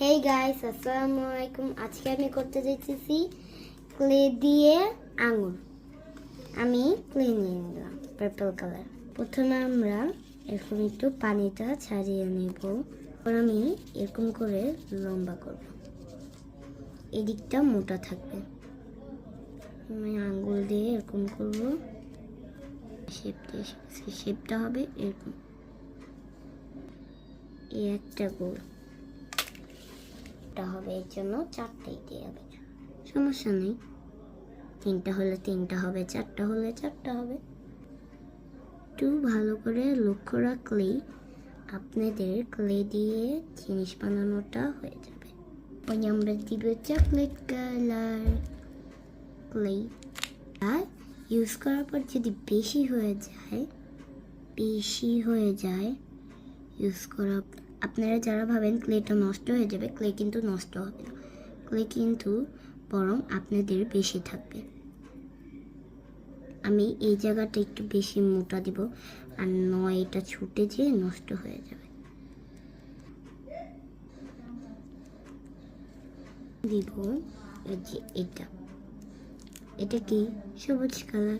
Hey guys আসসালামু আলাইকুম। আজকে আমি করতে যাইতেছি ক্লে দিয়ে আঙুর। আমি ক্লে নিয়ে নিলাম পার্পল কালার প্রথমে আমরা এরকম একটু পানিটা ছাড়িয়ে নেব। আমি এরকম করে লম্বা করব। এদিকটা মোটা থাকবে। আমি আঙ্গুল দিয়ে এরকম করব। শেপ দিয়ে শেপটা হবে এরকম। এই একটা গোল। একটা হবে, এর জন্য চারটেই দিয়ে হবে। সমস্যা নেই। তিনটা হলে তিনটা হবে, চারটা হলে চারটা হবে। একটু ভালো করে লক্ষ্য রাখলেই আপনাদের ক্লে দিয়ে জিনিস বানানোটা হয়ে যাবে। ওই আমরা দিব চকলেট কালার ক্লে আর ইউজ করার পর যদি বেশি হয়ে যায়, বেশি হয়ে যায় ইউজ করা আপনারা যারা ভাবেন ক্লেটা নষ্ট হয়ে যাবে, ক্লে কিন্তু নষ্ট হবে না। ক্লে কিন্তু বরং আপনাদের বেশি থাকবে। আমি এই জায়গাটা একটু বেশি মোটা দিব, আর নয় এটা ছুটে যেয়ে নষ্ট হয়ে যাবে। দিব যে এটা। এটা কি? সবুজ কালার।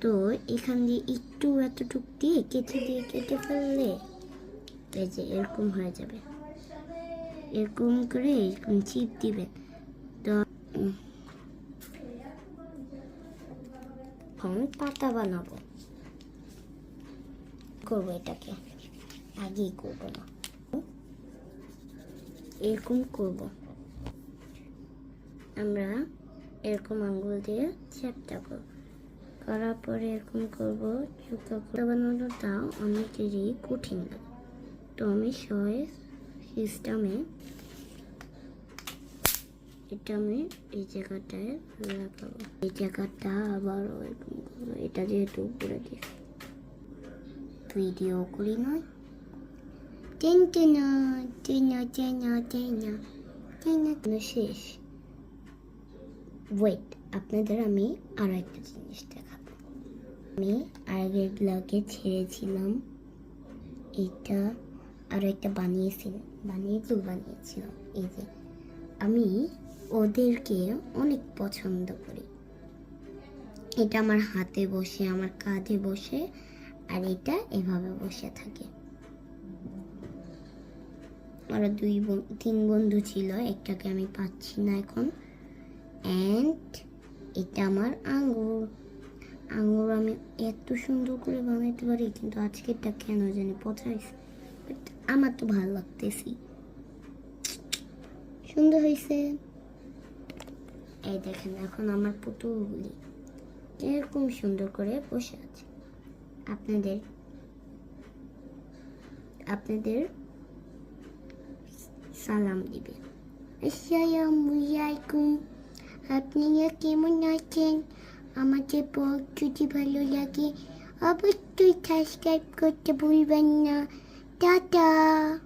তো এখান দিয়ে একটু এতটুক দিয়ে কেটে দিয়ে কেটে ফেললে এই যে এরকম হয়ে যাবে। এরকম করে এরকম চিপ দিবে। তো উম, পাতা বানাবো। করব এটাকে। আগেই করব না। এরকম করব। আমরা এরকম আঙ্গুল দিয়ে চ্যাপটা করব করার পরে এরকম করব চুকা করে। বানানোটা অনেকেরই কঠিন লাগে। আমি সয়েস সিস্টেমে এটা আমি এই জায়গাটায় লাগাবো এই জায়গাটা আবার এটা যেহেতু উপরে দিয়েছি ভিডিও করি নয় শেষ। ওয়েট আপনাদের আমি আর একটা জিনিস দেখাবো। আমি আগের ব্লগে ছেড়েছিলাম। এটা আর একটা বানিয়েছিলাম বানিয়েছিল। বানিয়েছিলাম এই যে, আমি ওদেরকে অনেক পছন্দ করি। এটা আমার হাতে বসে, আমার কাঁধে বসে, আর এটা এভাবে বসে থাকে। ওরা দুই তিন বন্ধু ছিল, একটাকে আমি পাচ্ছি না এখন। অ্যান্ড এটা আমার আঙ্গুর। আঙ্গুর আমি এত সুন্দর করে বানাইতে পারি, কিন্তু আজকেরটা কেন জানি পচাইছে। আমার তো ভালো লাগতেছি। সুন্দর হয়েছে এই দেখেন, এখন আমার পুতুলগুলি এরকম সুন্দর করে বসে আছে। আপনাদের আপনাদের সালাম দিবে। আসসালামু আলাইকুম। আপনারা কেমন আছেন? আমাদের ব্লগ যদি ভালো লাগে, অবশ্যই সাবস্ক্রাইব করতে ভুলবেন না। 哒哒